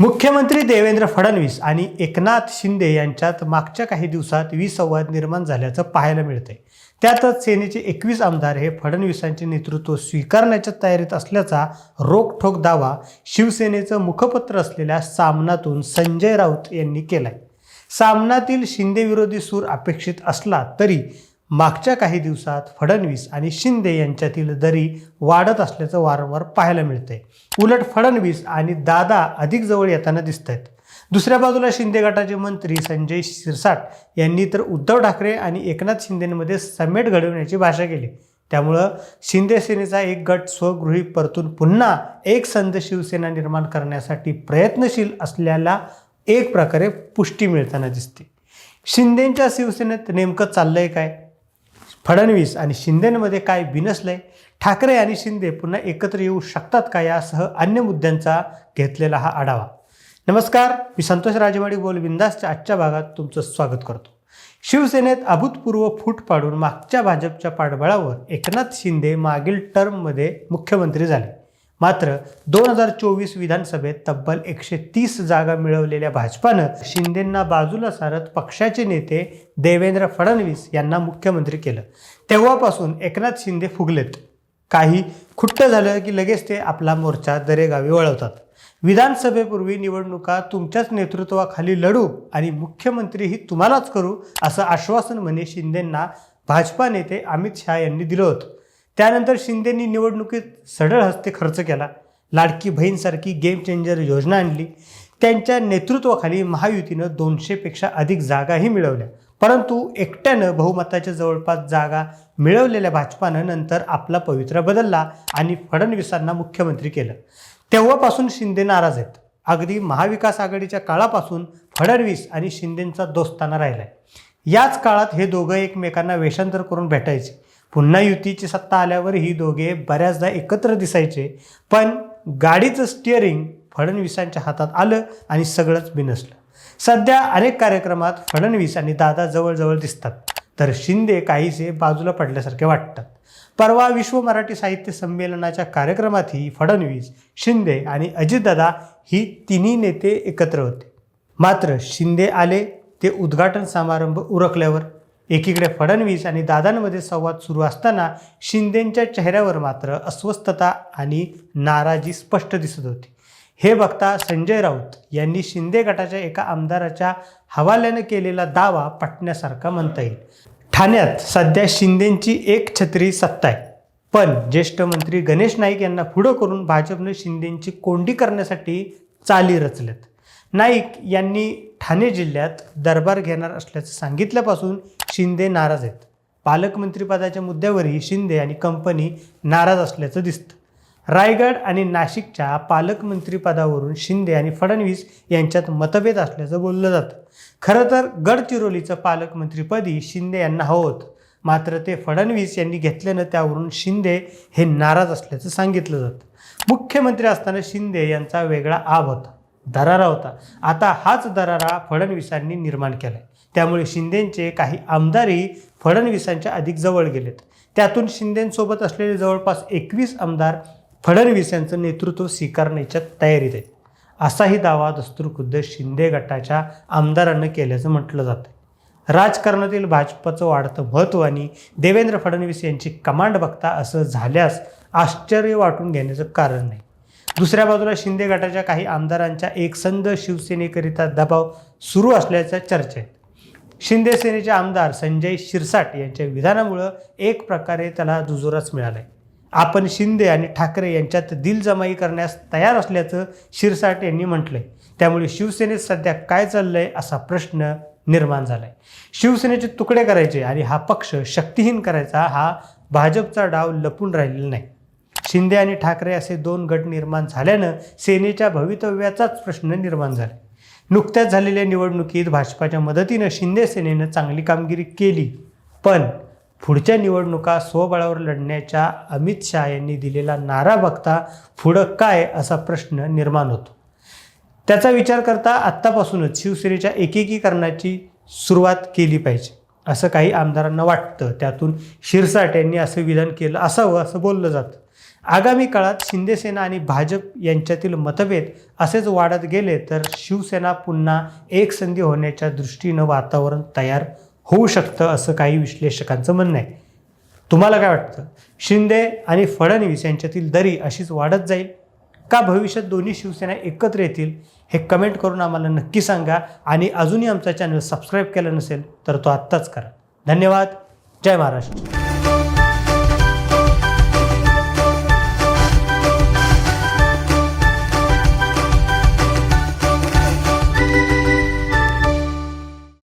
मुख्यमंत्री देवेंद्र फडणवीस आणि एकनाथ शिंदे यांच्यात मागच्या काही दिवसात विसंवाद निर्माण झाल्याचं पाहायला मिळतंय. त्यातच सेनेचे एकवीस आमदार हे फडणवीसांचे नेतृत्व स्वीकारण्याच्या तयारीत असल्याचा रोखठोक दावा शिवसेनेचं मुखपत्र असलेल्या सामनातून संजय राऊत यांनी केलाय. सामनातील शिंदे विरोधी सूर अपेक्षित असला तरी मागच्या काही दिवसात फडणवीस आणि शिंदे यांच्यातील दरी वाढत असल्याचं वारंवार पाहायला मिळतंय. उलट फडणवीस आणि दादा अधिक जवळ येताना दिसत आहेत दुसऱ्या बाजूला शिंदे गटाचे मंत्री संजय शिरसाट यांनी तर उद्धव ठाकरे आणि एकनाथ शिंदेमध्ये समेट घडवण्याची भाषा केली. त्यामुळं शिंदे सेनेचा एक गट स्वगृही परतून पुन्हा एक संध शिवसेना निर्माण करण्यासाठी प्रयत्नशील असल्याला एक प्रकारे पुष्टी मिळताना दिसते. शिंदेंच्या शिवसेनेत नेमकं चाललंय काय? फडणवीस आणि शिंदेमध्ये काय बिनसलं आहे ठाकरे आणि शिंदे पुन्हा एकत्र येऊ शकतात का यासह अन्य मुद्द्यांचा घेतलेला हा आढावा. नमस्कार मी संतोष राजेवाडी बोल बिंदासच्या आजच्या भागात तुमचं स्वागत करतो. शिवसेनेत अभूतपूर्व फूट पाडून मागच्या भाजपच्या पाठबळावर एकनाथ शिंदे मागील टर्ममध्ये मुख्यमंत्री झाले. मात्र दोन हजार चोवीस विधानसभेत तब्बल एकशे तीस जागा मिळवलेल्या भाजपानं शिंदेंना बाजूला सारत पक्षाचे नेते देवेंद्र फडणवीस यांना मुख्यमंत्री केलं. तेव्हापासून एकनाथ शिंदे फुगलेत. काही खुट्ट झालं की लगेच ते आपला मोर्चा दरेगावी वळवतात. विधानसभेपूर्वी निवडणुका तुमच्याच नेतृत्वाखाली लढू आणि मुख्यमंत्रीही तुम्हालाच करू असं आश्वासन म्हणे शिंदेंना भाजपा नेते अमित शहा यांनी दिलं होतं. त्यानंतर शिंदेंनी निवडणुकीत सढळ हस्ते खर्च केला. लाडकी बहीणसारखी गेम चेंजर योजना आणली. त्यांच्या नेतृत्वाखाली महायुतीनं दोनशेपेक्षा अधिक जागाही मिळवल्या. परंतु एकट्यानं बहुमताच्या जवळपास जागा मिळवलेल्या भाजपानं नंतर आपला पवित्रा बदलला आणि फडणवीसांना मुख्यमंत्री केलं. तेव्हापासून शिंदे नाराज आहेत. अगदी महाविकास आघाडीच्या काळापासून फडणवीस आणि शिंदेंचा दोस्ताना राहिला आहे याच काळात हे दोघं एकमेकांना वेषांतर करून भेटायचे. पुन्हा युतीची सत्ता आल्यावर ही दोघे बऱ्याचदा एकत्र दिसायचे पण गाडीचं स्टिअरिंग फडणवीसांच्या हातात आलं आणि सगळंच बिनसलं. सध्या अनेक कार्यक्रमात फडणवीस आणि दादा जवळजवळ दिसतात तर शिंदे काहीसे बाजूला पडल्यासारखे वाटतात. परवा विश्व मराठी साहित्य संमेलनाच्या कार्यक्रमातही फडणवीस शिंदे आणि अजितदादा ही तिन्ही नेते एकत्र होते. मात्र शिंदे आले ते उद्घाटन समारंभ उरकल्यावर एकीकडे फडणवीस आणि दादांमध्ये संवाद सुरू असताना शिंदेंच्या चेहऱ्यावर मात्र अस्वस्थता आणि नाराजी स्पष्ट दिसत होती. हे बघता संजय राऊत यांनी शिंदे गटाच्या एका आमदाराच्या हवाल्यानं केलेला दावा पटण्यासारखा म्हणता येईल. ठाण्यात सध्या शिंदेंची एक छत्री सत्ता आहे. पण ज्येष्ठ मंत्री गणेश नाईक यांना पुढं करून भाजपनं शिंदेंची कोंडी करण्यासाठी चाली रचल्यात. नाईक यांनी ठाणे जिल्ह्यात दरबार घेणार असल्याचं सांगितल्यापासून शिंदे नाराज आहेत. पालकमंत्रीपदाच्या मुद्द्यावरही शिंदे आणि कंपनी नाराज असल्याचं दिसतं. रायगड आणि नाशिकच्या पालकमंत्रीपदावरून शिंदे आणि फडणवीस यांच्यात मतभेद असल्याचं बोललं जातं. खरं तर गडचिरोलीचं पालकमंत्रीपदी शिंदे यांना हवं होतं. मात्र ते फडणवीस यांनी घेतल्यानं त्यावरून शिंदे हे नाराज असल्याचं सांगितलं जातं. मुख्यमंत्री असताना शिंदे यांचा वेगळा आब होता. दरारा होता. आता हाच दरारा फडणवीसांनी निर्माण केला आहे त्यामुळे शिंदेंचे काही आमदारही फडणवीसांच्या अधिक जवळ गेलेत. त्यातून शिंदेंसोबत असलेले जवळपास एकवीस आमदार फडणवीस यांचं नेतृत्व स्वीकारण्याच्या तयारीत आहेत. असाही दावा दस्तूरखुद्द शिंदे गटाच्या आमदारांना केल्याचं म्हटलं जातं राजकारणातील भाजपचं वाढतं महत्त्व आणि देवेंद्र फडणवीस यांची कमांड बघता असं झाल्यास आश्चर्य वाटून घेण्याचं कारण नाही. दुसऱ्या बाजूला शिंदे गटाच्या काही आमदारांच्या एकसंध शिवसेनेकरिता दबाव सुरू असल्याच्या चर्चेत. आहेत शिंदे सेनेचे आमदार संजय शिरसाट यांच्या विधानामुळं एक प्रकारे त्याला दुजोराच मिळालाय. आपण शिंदे आणि ठाकरे यांच्यात दिलजमाई करण्यास तयार असल्याचं शिरसाट यांनी म्हटलंय. त्यामुळे शिवसेनेत सध्या काय चाललंय असा प्रश्न निर्माण झालाय. शिवसेनेचे तुकडे करायचे आणि हा पक्ष शक्तिहीन करायचा हा भाजपचा डाव लपून राहिलेला नाही. शिंदे आणि ठाकरे असे दोन गट निर्माण झाल्यानं सेनेच्या भवितव्याचाच प्रश्न निर्माण झाला. नुकत्याच झालेल्या निवडणुकीत भाजपाच्या मदतीनं शिंदे सेनेनं चांगली कामगिरी केली. पण पुढच्या निवडणुका स्वबळावर लढण्याच्या अमित शहा यांनी दिलेला नारा बघता पुढं काय असा प्रश्न निर्माण होतो. त्याचा विचार करता आत्तापासूनच शिवसेनेच्या एकेकीकरणाची सुरुवात केली पाहिजे असं काही आमदारांना वाटतं. त्यातून शिरसाट यांनी असं विधान केलं असावं असं बोललं जातं. आगामी काळात शिंदेसेना आणि भाजप यांच्यातील मतभेद असेच वाढत गेले तर शिवसेना पुन्हा एक संधी होण्याच्या दृष्टीनं वातावरण तयार होऊ शकतं असं काही विश्लेषकांचं म्हणणं आहे. तुम्हाला काय वाटतं? शिंदे आणि फडणवीस यांच्यातील दरी अशीच वाढत जाईल? का भविष्यात दोन्ही शिवसेना एकत्र येतील? हे कमेंट करून आम्हाला नक्की सांगा आणि अजूनही आमचा चॅनल सबस्क्राईब केला नसेल तर तो आत्ताच करा. धन्यवाद. जय महाराष्ट्र.